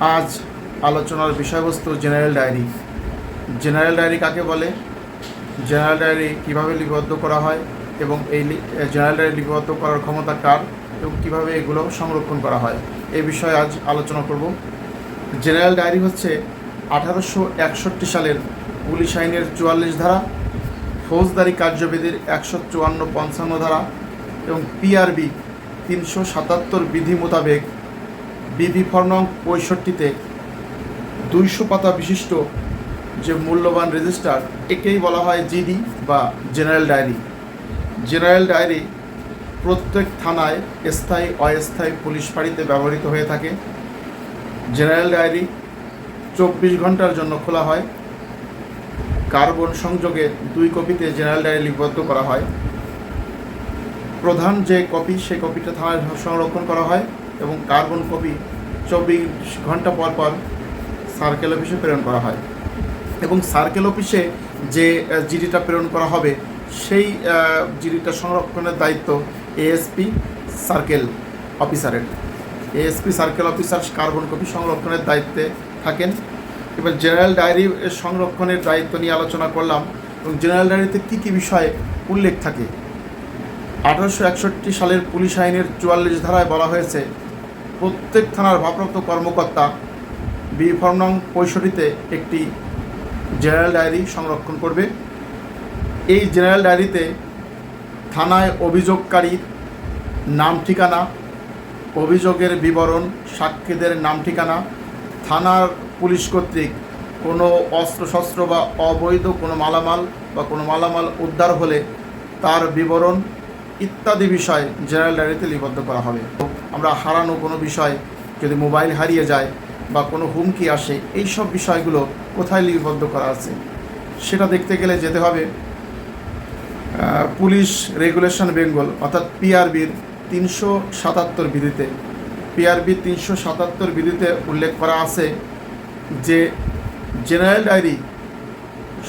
আজ আলোচনার বিষয়বস্তু জেনারেল ডায়েরি। জেনারেল ডায়েরি কাকে বলে? জেনারেল ডায়েরি কীভাবে লিপিবদ্ধ করা হয় এবং এই এ, জেনারেল ডায়েরি লিপিবদ্ধ করার ক্ষমতা কার এবং কীভাবে এগুলো সংরক্ষণ করা হয়? এই বিষয়ে আজ আলোচনা করব। জেনারেল ডায়েরি হচ্ছে আঠারোশো একষট্টি সালের পুলিশ আইনের চুয়াল্লিশ ধারা ফৌজদারি কার্যবিধির একশো চুয়ান্ন পঞ্চান্ন ধারা এবং পিআরবি তিনশো সাতাত্তর বিধি মোতাবেক বিধি ফর্নং পঁয়ষট্টিতে দুইশো পাতা বিশিষ্ট যে মূল্যবান রেজিস্টার, একেই বলা হয় জিডি বা জেনারেল ডায়েরি। জেনারেল ডায়েরি প্রত্যেক থানায় স্থায়ী, অস্থায়ী পুলিশ ফাঁড়িতে ব্যবহৃত হয়ে থাকে। জেনারেল ডায়েরি চব্বিশ ঘণ্টার জন্য খোলা হয়। কার্বন সংযোগে দুই কপিতে জেনারেল ডায়েরি লিপিবদ্ধ করা হয়। প্রধান যে কপি, সেই কপিটা থানায় সংরক্ষণ করা হয় এবং কার্বন কপি চব্বিশ ঘণ্টা পর পর সার্কেল অফিসে প্রেরণ করা হয়। এবং সার্কেল অফিসে যে জিডিটা প্রেরণ করা হবে, সেই জিডিটা সংরক্ষণের দায়িত্ব এএসপি সার্কেল অফিসারের। ASP circle officer carbon copy সংরক্ষণের দায়িত্বে থাকেন। এবার জেনারেল ডায়েরি সংরক্ষণের দায়িত্ব নিয়ে আলোচনা করলাম এবং জেনারেল ডায়েরিতে কী কী বিষয়ে উল্লেখ থাকে? আঠারোশো একষট্টি সালের পুলিশ আইনের চুয়াল্লিশ ধারায় বলা হয়েছে প্রত্যেক থানার ভারপ্রাপ্ত কর্মকর্তা বি ফর্ম নং পঁয়ষট্টিতে একটি জেনারেল ডায়েরি সংরক্ষণ করবে। এই জেনারেল ডায়েরিতে থানায় অভিযোগকারীর নাম ঠিকানা, অভিযোগের বিবরণ, সাক্ষীদের নাম ঠিকানা, থানার পুলিশ কর্তৃক কোনো অস্ত্রশস্ত্র বা অবৈধ কোনো মালামাল বা কোনো মালামাল উদ্ধার হলে তার বিবরণ ইত্যাদি বিষয় জেনারেল ডায়েরিতে লিপিবদ্ধ করা হবে। আমরা হারানো কোনো বিষয় যদি মোবাইল হারিয়ে যায় বা কোনো হুমকি আসে, এই সব বিষয়গুলো কোথায় লিপিবদ্ধ করা আছে? সেটা দেখতে গেলে যেতে হবে পুলিশ রেগুলেশন বেঙ্গল, অর্থাৎ পিআরবির তিনশো সাতাত্তর বিধিতে। পিআরবি তিনশো সাতাত্তর বিধিতে উল্লেখ করা আছে যে জেনারেল ডায়েরি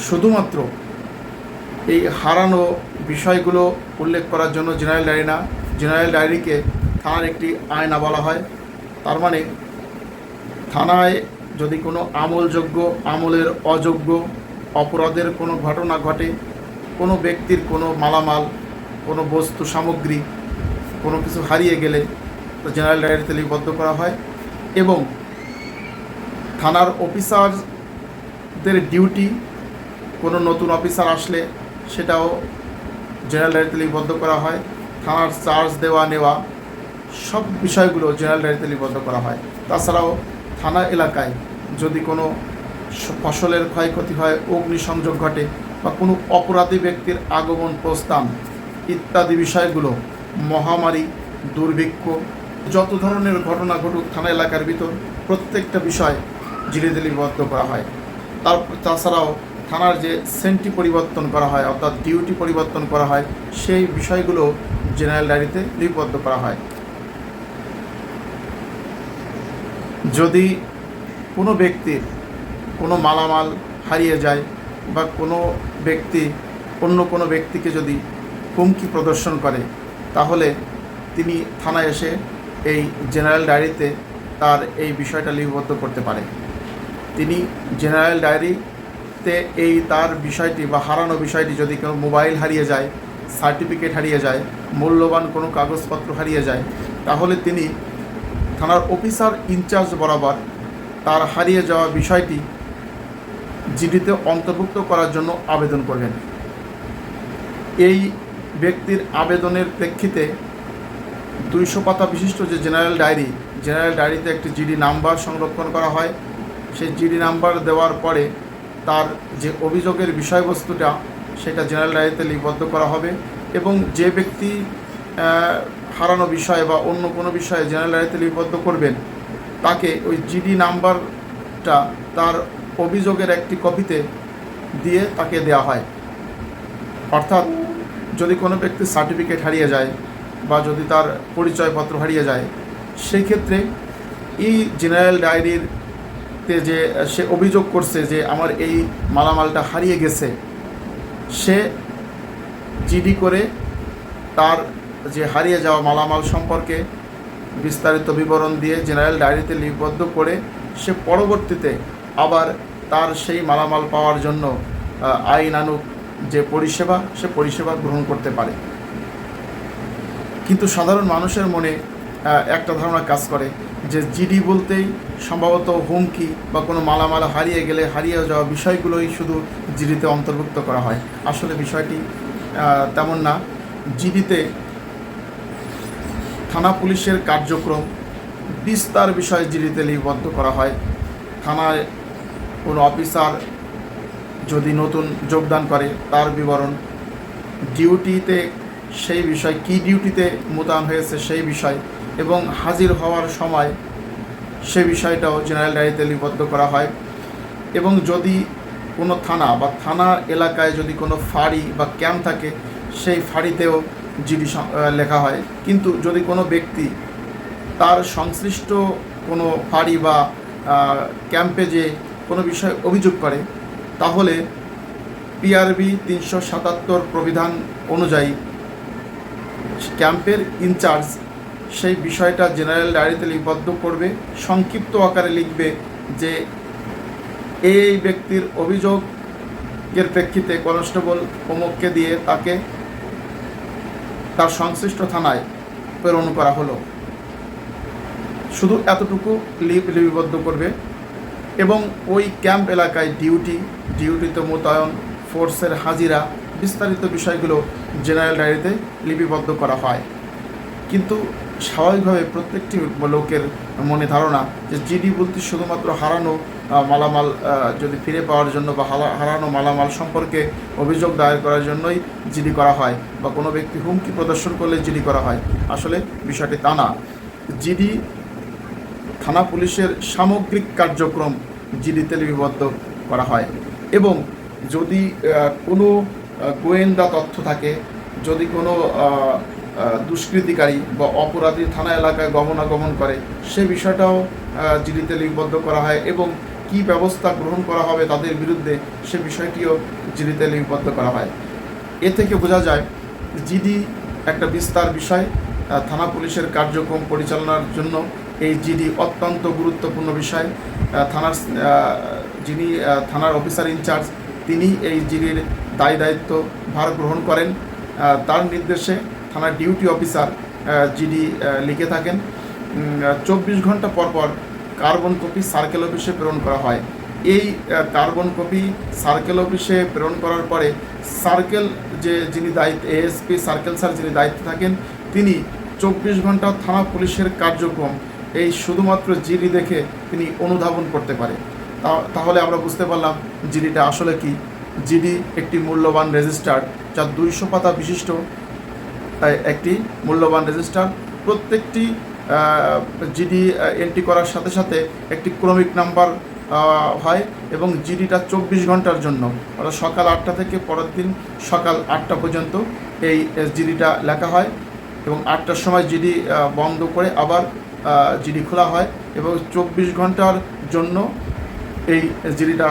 শুধুমাত্র এই হারানো বিষয়গুলো উল্লেখ করার জন্য জেনারেল ডায়েরি না, জেনারেল ডায়েরিকে থানার একটি আয়না বলা হয়। তার মানে থানায় যদি কোনো আমলযোগ্য, আমলের অযোগ্য অপরাধের কোনো ঘটনা ঘটে, কোনো ব্যক্তির কোনো মালামাল, কোনো বস্তু, সামগ্রী, কোনো কিছু হারিয়ে গেলে তো জেনারেল ডায়েরিতে লিপিবদ্ধ করা হয় এবং থানার অফিসারদের ডিউটি কোনো নতুন অফিসার আসলে সেটাও জেনারেল ডায়েরিতে লিপিবদ্ধ করা হয়। থানার চার্জ দেওয়া নেওয়া সব বিষয়গুলো জেনারেল ডায়েরিতে লিপিবদ্ধ করা হয়। তাছাড়াও থানা এলাকায় যদি কোনো ফসলের ক্ষয়ক্ষতি হয়, অগ্নিসংযোগ ঘটে বা কোনো অপরাধী ব্যক্তির আগমন, প্রস্থান ইত্যাদি বিষয়গুলো মহামারী, দুর্ভিক্ষ, যত ধরনের ঘটনা ঘটুক থানা এলাকার ভিতর, প্রত্যেকটা বিষয় জিরিতে লিপিবদ্ধ করা হয়। তার তাছাড়াও থানার যে সেন্টি পরিবর্তন করা হয়, অর্থাৎ ডিউটি পরিবর্তন করা হয়, সেই বিষয়গুলো জেনারেল ডায়েরিতে লিপিবদ্ধ করা হয়। যদি কোনো ব্যক্তির কোনো মালামাল হারিয়ে যায় বা কোনো ব্যক্তি, অন্য কোনো ব্যক্তিকে যদি হুমকি প্রদর্শন করে, তাহলে তিনি থানায় এসে এই জেনারেল ডায়েরিতে তার এই বিষয়টা লিপিবদ্ধ করতে পারে। তিনি জেনারেল ডায়েরিতে এই তার বিষয়টি বা হারানো বিষয়টি যদি কোনো মোবাইল হারিয়ে যায়, সার্টিফিকেট হারিয়ে যায়, মূল্যবান কোনো কাগজপত্র হারিয়ে যায়, তাহলে তিনি থানার অফিসার ইনচার্জ বরাবর তার হারিয়ে যাওয়া বিষয়টি জিডিতে অন্তর্ভুক্ত করার জন্য আবেদন করবেন এই ব্যক্তির আবেদনের প্রেক্ষিতে দুইশো পাতা বিশিষ্ট যে জেনারেল ডায়েরি, জেনারেল ডায়েরিতে একটি জিডি নাম্বার সংরক্ষণ করা হয়। সেই জিডি নাম্বার দেওয়ার পরে তার যে অভিযোগের বিষয়বস্তুটা, সেটা জেনারেল ডায়েরিতে লিপিবদ্ধ করা হবে এবং যে ব্যক্তি হারানো বিষয় বা অন্য কোনো বিষয়ে জেনারেল ডায়েরিতে লিপিবদ্ধ করবেন, তাকে ওই জিডি নাম্বারটা তার অভিযোগের একটি কপিতে দিয়ে তাকে দেওয়া হয়। অর্থাৎ যদি কোনো ব্যক্তির সার্টিফিকেট হারিয়ে যায় বা যদি তার পরিচয়পত্র হারিয়ে যায়, সেই ক্ষেত্রে এই জেনারেল ডায়েরিতে যে সে অভিযোগ করছে যে আমার এই মালামালটা হারিয়ে গেছে, সে জিডি করে তার যে হারিয়ে যাওয়া মালামাল সম্পর্কে বিস্তারিত বিবরণ দিয়ে জেনারেল ডায়েরিতে লিপিবদ্ধ করে সে পরবর্তীতে আবার তার সেই মালামাল পাওয়ার জন্য আহ, আইনানুগ যে পরিষেবা সে পরিষেবা গ্রহণ করতে পারে। কিন্তু সাধারণ মানুষের মনে একটা ধারণা কাজ করে যে জিডি বলতেই সম্ভবত হুমকি বা কোনো মালামাল হারিয়ে গেলে হারিয়ে যাওয়া বিষয়গুলোই শুধু জিডিতে অন্তর্ভুক্ত করা হয়। আসলে বিষয়টি তেমন না। জিডিতে থানা পুলিশের কার্যক্রম বিস্তার বিষয়ে জিডিতে লিপিবদ্ধ করা হয়। থানায় কোনো অফিসার যদি নতুন যোগদান করে, তার বিবরণ ডিউটিতে সেই বিষয়, কি ডিউটিতে মোতায়েন হয়েছে সেই বিষয় এবং হাজির হওয়ার সময় সে বিষয়টাও জেনারেল ডায়েরিতে লিপিবদ্ধ করা হয়। এবং যদি কোনো থানা বা থানা এলাকায় যদি কোনো ফাঁড়ি বা ক্যাম্প থাকে, সেই ফাঁড়িতেও জিডি লেখা হয়। কিন্তু যদি কোনো ব্যক্তি তার সংশ্লিষ্ট কোনো ফাঁড়ি বা ক্যাম্পে যে কোনো বিষয়ে অভিযোগ করে, তাহলে পিআরবি তিনশো সাতাত্তর প্রবিধান অনুযায়ী ক্যাম্পের ইনচার্জ সেই বিষয়টা জেনারেল ডায়েরিতে লিপিবদ্ধ করবে, সংক্ষিপ্ত আকারে লিখবে যে এই ব্যক্তির অভিযোগের প্রেক্ষিতে কনস্টেবল অমুককে দিয়ে তাকে তার সংশ্লিষ্ট থানায় প্রেরণ করা হলো। শুধু এতটুকু লিপ লিপিবদ্ধ করবে এবং ওই ক্যাম্প এলাকায় ডিউটি ডিউটিতে মোতায়েন ফোর্সের হাজিরা, বিস্তারিত বিষয়গুলো জেনারেল ডায়েরিতে লিপিবদ্ধ করা হয়। কিন্তু স্বাভাবিকভাবে প্রত্যেকটি লোকের মনে ধারণা যে জিডি বলতে শুধুমাত্র হারানো মালামাল যদি ফিরে পাওয়ার জন্য বা হারা- হারানো মালামাল সম্পর্কে অভিযোগ দায়ের করার জন্যই জিডি করা হয় বা কোনো ব্যক্তি হুমকি প্রদর্শন করলে জিডি করা হয়। আসলে বিষয়টি তা না। জিডি থানা পুলিশের সামগ্রিক কার্যক্রম জিডিতে লিপিবদ্ধ করা হয় এবং যদি কোনো গোয়েন্দা তথ্য থাকে, যদি কোনো দুষ্কৃতিকারী বা অপরাধী থানা এলাকায় গমনাগমন করে, সে বিষয়টাও জিডিতে লিপিবদ্ধ করা হয় এবং কী ব্যবস্থা গ্রহণ করা হবে তাদের বিরুদ্ধে সে বিষয়টিও জিডিতে লিপিবদ্ধ করা হয়। এ থেকে বোঝা যায়, জিডি একটা বিস্তার বিষয়। থানা পুলিশের কার্যক্রম পরিচালনার জন্য এই জিডি অত্যন্ত গুরুত্বপূর্ণ বিষয়। থানার যিনি থানার অফিসার ইনচার্জ তিনি এই জিডির দায় দায়িত্ব ভার গ্রহণ করেন। তার নির্দেশে থানার ডিউটি অফিসার জিডি লিখে থাকেন। চব্বিশ ঘণ্টা পর পর কার্বন কপি সার্কেল অফিসে প্রেরণ করা হয়। এই কার্বন কপি সার্কেল অফিসে প্রেরণ করার পরে সার্কেল যে যিনি দায়িত্ব এএসপি সার্কেল স্যার যিনি দায়িত্বে থাকেন, তিনি চব্বিশ ঘণ্টা থানা পুলিশের কার্যক্রম, এই শুধুমাত্র জিডি দেখে তিনি অনুধাবন করতে পারে। তাহলে আমরা বুঝতে পারলাম জিডিটা আসলে কি। জিডি একটি মূল্যবান রেজিস্টার যা দুইশো পাতা বিশিষ্ট একটি মূল্যবান রেজিস্টার। প্রত্যেকটি জিডি এন্ট্রি করার সাথে সাথে একটি ক্রমিক নাম্বার হয় এবং জিডিটা চব্বিশ ঘণ্টার জন্য। অর্থাৎ সকাল আটটা থেকে পরের দিন সকাল আটটা পর্যন্ত এই জিডিটা লেখা হয় এবং আটটার সময় জিডি বন্ধ করে আবার জিডি খোলা হয় এবং চব্বিশ ঘণ্টার জন্য এই জিডিটা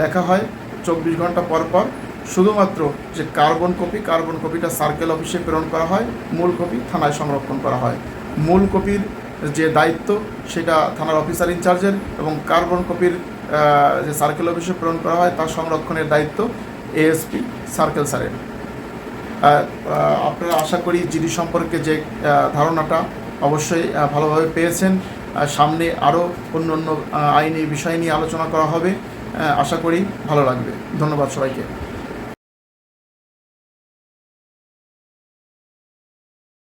লেখা হয়। চব্বিশ ঘণ্টা পর পর শুধুমাত্র যে কার্বন কপি, কার্বন কপিটা সার্কেল অফিসে প্রেরণ করা হয়, মূল কপি থানায় সংরক্ষণ করা হয়। মূল কপির যে দায়িত্ব, সেটা থানার অফিসার ইনচার্জের এবং কার্বন কপির যে সার্কেল অফিসে প্রেরণ করা হয়, তার সংরক্ষণের দায়িত্ব এএসপি সার্কেল স্যারের আপনারা আশা করি জিডি সম্পর্কে যে ধারণাটা অবশ্যই ভালোভাবে পেয়েছেন। সামনে আরও অন্য অন্য আইনি বিষয় নিয়ে আলোচনা করা হবে। আশা করি ভালো লাগবে। ধন্যবাদ সবাইকে।